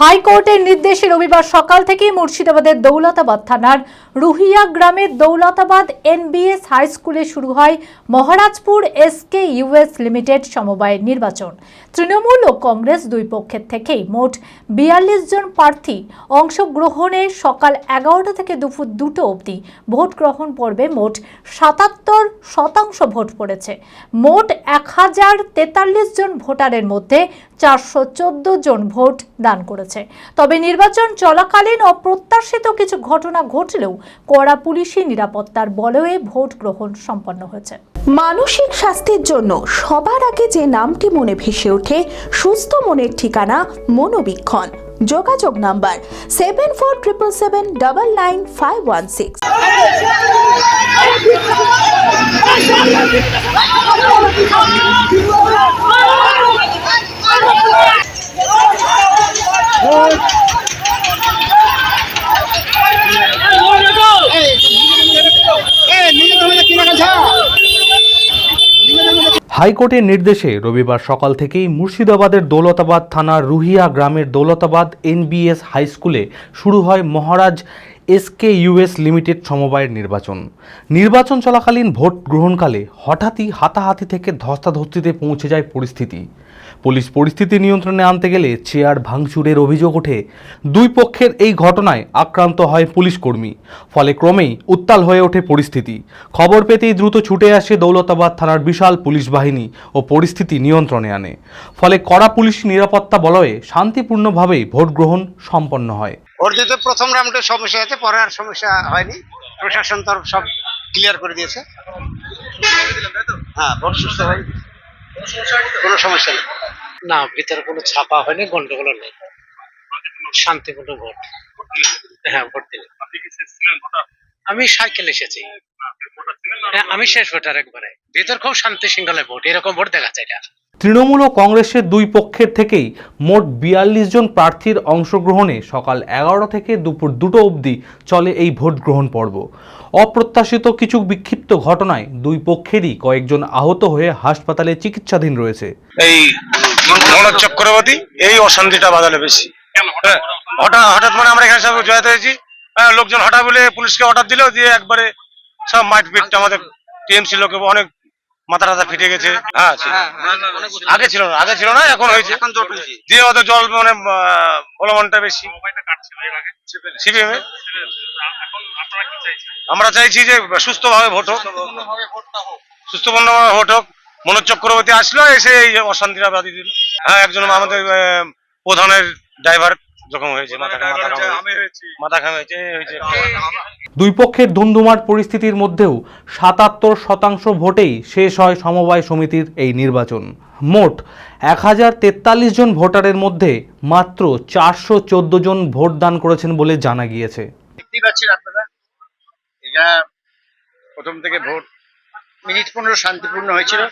হাইকোর্টের নির্দেশে রবিবার সকাল থেকেই মুর্শিদাবাদের দৌলতাবাদ থানার রুহিয়া গ্রামের দৌলতাবাদ এনবিএস হাই স্কুলে শুরু হয় মহারাজপুর এসকে ইউএস লিমিটেড সমবায়ের নির্বাচন। তৃণমূল ও কংগ্রেস দুই পক্ষের থেকেই মোট বিয়াল্লিশ জন প্রার্থী অংশগ্রহণে সকাল এগারোটা থেকে দুপুর দুটো অবধি ভোট গ্রহণ পর্বে মোট সাতাত্তর শতাংশ ভোট পড়েছে। মোট এক হাজার তেতাল্লিশ জন ভোটারের মধ্যে চারশো চোদ্দ জন ভোট দান করেছে। তবে নির্বাচন চলাকালীন অপ্রত্যাশিত কিছু ঘটনা ঘটলেও কড়া পুলিশি নিরাপত্তার বলয়ে ভোট গ্রহণ সম্পন্ন হয়েছে। মানসিক স্বাস্থ্যের জন্য সবার আগে যে নামটি মনে ভেসে ওঠে, সুস্থ মনের ঠিকানা মনোবীক্ষণ। যোগাযোগ number seven four triple seven double nine five one six হাইকোর্টের নির্দেশে রবিবার সকাল থেকেই মুর্শিদাবাদের দৌলতাবাদ থানার রুহিয়া গ্রামের দৌলতাবাদ এনবিএস হাই স্কুলে শুরু হয় মহারাজ এসকে ইউএস লিমিটেড সমবায়ের নির্বাচন। নির্বাচন চলাকালীন ভোট গ্রহণকালে হঠাৎই হাতাহাতি থেকে ধস্তাধস্তিতে পৌঁছে যায় পরিস্থিতি। পুলিশ পরিস্থিতি নিয়ন্ত্রণে আনতে গেলে চেয়ার ভাঙচুরের অভিযোগ ওঠে। দুই পক্ষের এই ঘটনায় আক্রান্ত হয় পুলিশ কর্মী। ফলে ক্রমেই উত্তাল হয়ে ওঠে পরিস্থিতি। খবর পেতেই দ্রুত ছুটে আসে দৌলতাবাদ থানার বিশাল পুলিশ বাহিনী ও পরিস্থিতি নিয়ন্ত্রণে আনে। ফলে কড়া পুলিশ নিরাপত্তা বলয়ে শান্তিপূর্ণভাবেই ভোট গ্রহণ সম্পন্ন হয়। যেহেতু প্রথম রাউন্ডে সমস্যা হয়েছে, পরে আর সমস্যা হয়নি। প্রশাসন তরফ সব ক্লিয়ার করে দিয়েছে। হ্যাঁ সুস্থ কোনো সমস্যা নেই। না, ভিতরে কোনো ছাপা হয়নি গন্ডগোল নেই। শান্তিপূর্ণ ভোট। হ্যাঁ ভোট দিলাম। আমি সাইকেল এসেছি। হ্যাঁ আমি শেষ ভোটার একবারে। ভিতর খুব শান্তি শৃঙ্খলায় ভোট, এরকম ভোট দেখা যায় না। তৃণমূল ও কংগ্রেসের দুই পক্ষের থেকেই মোট বিয়াল্লিশ জন প্রার্থীর অংশগ্রহণে সকাল এগারোটা থেকে দুপুর দুটো অবধি চলে এই ভোট গ্রহণ পর্ব। অপ্রত্যাশিত কিছু বিক্ষিপ্ত ঘটনায় দুই পক্ষেরই কয়েকজন আহত হয়ে হাসপাতালে চিকিৎসাধীন রয়েছে। এই মনোজ চক্রবর্তী এই অশান্তিটা বাজালে বেশি। হ্যাঁ, হঠাৎ হঠাৎ মানে আমরা এখানে সব জয়াতে হয়েছি। হ্যাঁ, লোকজন হঠাৎ বলে পুলিশকে অর্ডার দিল দিয়ে একবারে সব মাইট পিট আমাদের টিএমসি লোকে অনেক মাথা টাথা ফিটে গেছে। হ্যাঁ ছিল। আগে ছিল না আগে ছিল না এখন হয়েছে। দিয়ে ওদের জল মানে ফলমনটা বেশি। সিপিএম? আমরা চাইছি যে সুস্থভাবে ভোট হোক। সুস্থপূর্ণভাবে ভোট হোক। মনোজ চক্রবর্তী আসলো এসে এই অশান্তিটা বাদি দিল। হ্যাঁ একজন আমাদের আহ, প্রধানের ড্রাইভার জখম হয়েছে মাথা মাথা ঘাম হয়েছে। মাথা ঘাম হয়েছে এই হয়েছে। দুই পক্ষের ধুন্ধুমার পরিস্থিতির মধ্যেও সাতাত্তর শতাংশ ভোটেই শেষ হয় সমবায় সমিতির এই নির্বাচন। মোট এক হাজার তেতাল্লিশ জন ভোটারের মধ্যে মাত্র চারশো চোদ্দ জন ভোট দান করেছেন বলে জানা গিয়েছে। দেখতেই এটা প্রথম থেকে ভোট মিনিট পনেরো শান্তিপূর্ণ হয়েছিল।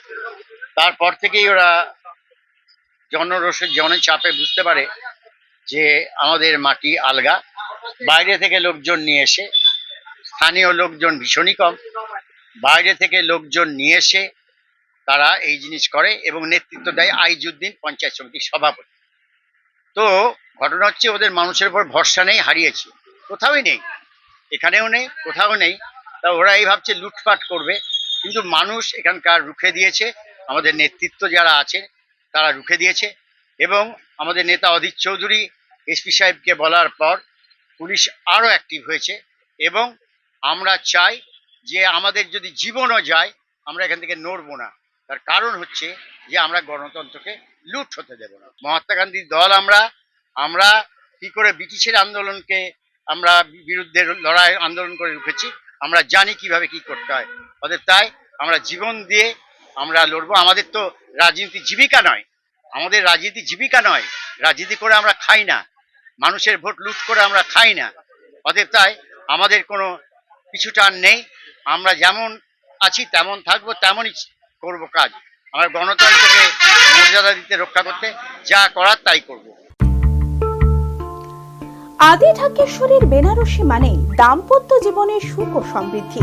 তারপর থেকেই ওরা জনরোষের, জনচাপে বুঝতে পারে যে আমাদের মাটি আলগা। বাইরে থেকে লোকজন নিয়ে এসে স্থানীয় লোকজন ভীষণই কম। বাইরে থেকে লোকজন নিয়ে এসে তারা এই জিনিস করে এবং নেতৃত্ব দেয় আইজুদ্দিন পঞ্চায়েত সমিতির সভাপতি। তো ঘটনা হচ্ছে ওদের মানুষের উপর ভরসা নেই, হারিয়েছে। কোথাওই নেই, এখানেও নেই, কোথাও নেই। তা ওরা এই ভাবছে লুটপাট করবে। কিন্তু মানুষ এখানকার রুখে দিয়েছে। আমাদের নেতৃত্ব যারা আছে, তারা রুখে দিয়েছে। এবং আমাদের নেতা অধীর চৌধুরী, এসপি সাহেবকে বলার পর পুলিশ আরও অ্যাক্টিভ হয়েছে। এবং আমরা চাই যে আমাদের যদি জীবনও যায়, আমরা এখান থেকে নড়বো না। তার কারণ হচ্ছে যে আমরা গণতন্ত্রকে লুট হতে দেব না। মহাত্মা গান্ধীর দল আমরা আমরা কি করে ব্রিটিশের আন্দোলনকে আমরা বিরুদ্ধে লড়াই, আন্দোলন করে রুখেছি, আমরা জানি কীভাবে কি করতে হয়। অতএব তাই আমরা জীবন দিয়ে আমরা লড়বো। আমাদের তো রাজনীতি জীবিকা নয়। আমাদের রাজনীতি জীবিকা নয়। রাজনীতি করে আমরা খাই না। মানুষের ভোট লুট করে আমরা খাই না। অতএব তাই আমাদের কোনো কিছুটা আর নেই। আমরা যেমন আছি, তেমন থাকব, তেমনই করব কাজ। আমরা গণতন্ত্রকে মর্যাদা দিতে, রক্ষা করতে, যা করার তাই করব। আদি ঢাকেশ্বরীর বেনারসি মানে দাম্পত্য জীবনের সুখ ও সমৃদ্ধি।